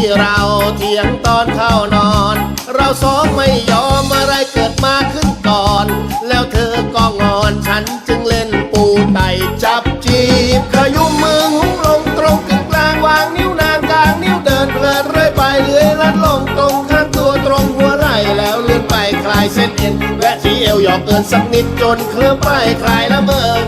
ที่เราเถียงตอนเข้านอน เราสองไม่ยอมอะไรเกิดมาขึ้นก่อน แล้วเธอก็งอนฉันจึงเล่นปูไต่จับจีบขยุมมือหุ้งลงตรงกึ่งกลางวางนิ้วนางกลางนิ้วเดินเพลินเรื่อยไปเลื้อยลัดลงตรงข้างตัวตรงหัวไหล่แล้วเลื่อนไปคลายเส้นเอ็นและที่เอวหยอกเอินสักนิดจนเคลิ้มไปคลายละเมอ